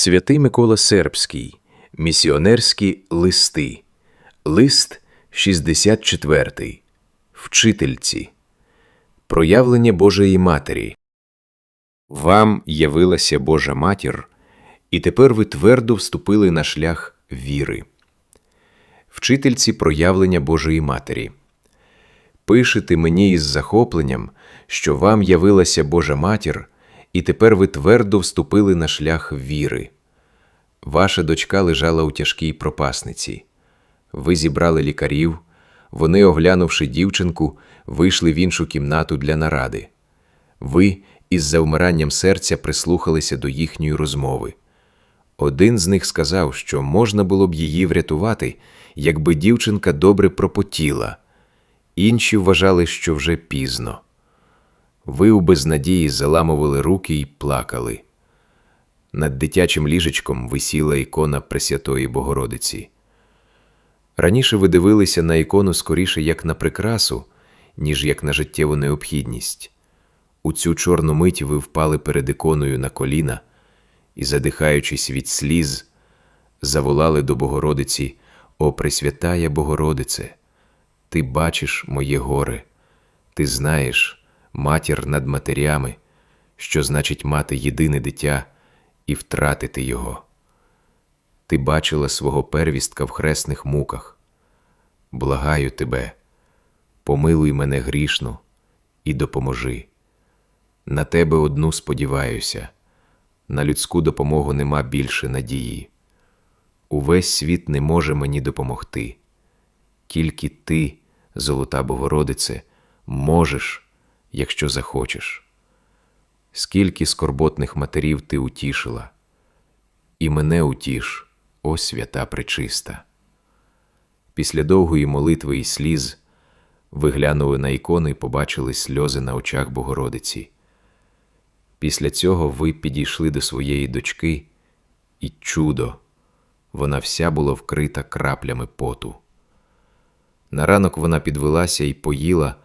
Святий Микола Сербський. Місіонерські листи. Лист 64. Вчительці. Проявлення Божої Матері. Вам явилася Божа Матір, і тепер ви твердо вступили на шлях віри. Вчительці проявлення Божої Матері. Пишете мені із захопленням, що вам явилася Божа Матір, і тепер ви твердо вступили на шлях віри. Ваша дочка лежала у тяжкій пропасниці. Ви зібрали лікарів, вони, оглянувши дівчинку, вийшли в іншу кімнату для наради. Ви із завмиранням серця прислухалися до їхньої розмови. Один з них сказав, що можна було б її врятувати, якби дівчинка добре пропотіла. Інші вважали, що вже пізно. Ви у безнадії заламували руки і плакали. Над дитячим ліжечком висіла ікона Пресвятої Богородиці. Раніше ви дивилися на ікону скоріше як на прикрасу, ніж як на життєву необхідність. У цю чорну мить ви впали перед іконою на коліна і, задихаючись від сліз, заволали до Богородиці О Пресвятая Богородице, ти бачиш моє горе, ти знаєш, матір над матерями, що значить мати єдине дитя і втратити його. Ти бачила свого первістка в хресних муках. Благаю тебе, помилуй мене грішну і допоможи. На тебе одну сподіваюся, на людську допомогу нема більше надії. Увесь світ не може мені допомогти. Тільки ти, золота Богородице, можеш, якщо захочеш. Скільки скорботних матерів ти утішила, і мене утіш, о свята пречиста. Після довгої молитви і сліз ви глянули на ікону і побачили сльози на очах Богородиці. Після цього ви підійшли до своєї дочки, і чудо, вона вся була вкрита краплями поту. На ранок вона підвелася і поїла,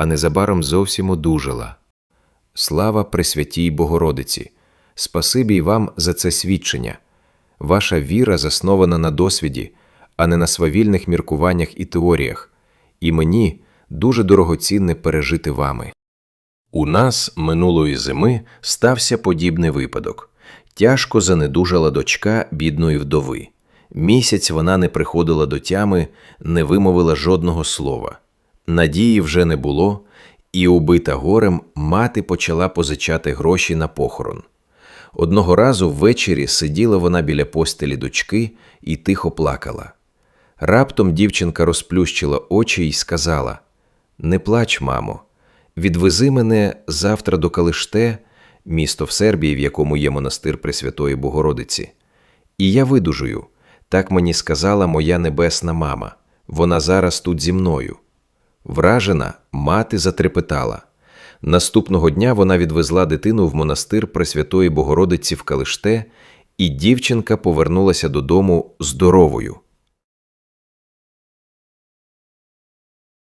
а незабаром зовсім одужала. Слава Пресвятій Богородиці! Спасибі й вам за це свідчення. Ваша віра заснована на досвіді, а не на свавільних міркуваннях і теоріях, і мені дуже дорогоцінне пережити вами. У нас минулої зими стався подібний випадок. Тяжко занедужала дочка бідної вдови. Місяць вона не приходила до тями, не вимовила жодного слова. Надії вже не було, і, убита горем, мати почала позичати гроші на похорон. Одного разу ввечері сиділа вона біля постелі дочки і тихо плакала. Раптом дівчинка розплющила очі і сказала: Не плач, мамо, відвези мене завтра до Калиште, місто в Сербії, в якому є монастир Пресвятої Богородиці. І я видужую. Так мені сказала моя небесна мама. Вона зараз тут зі мною. Вражена, мати затрепетала. Наступного дня вона відвезла дитину в монастир Пресвятої Богородиці в Калиште, і дівчинка повернулася додому здоровою.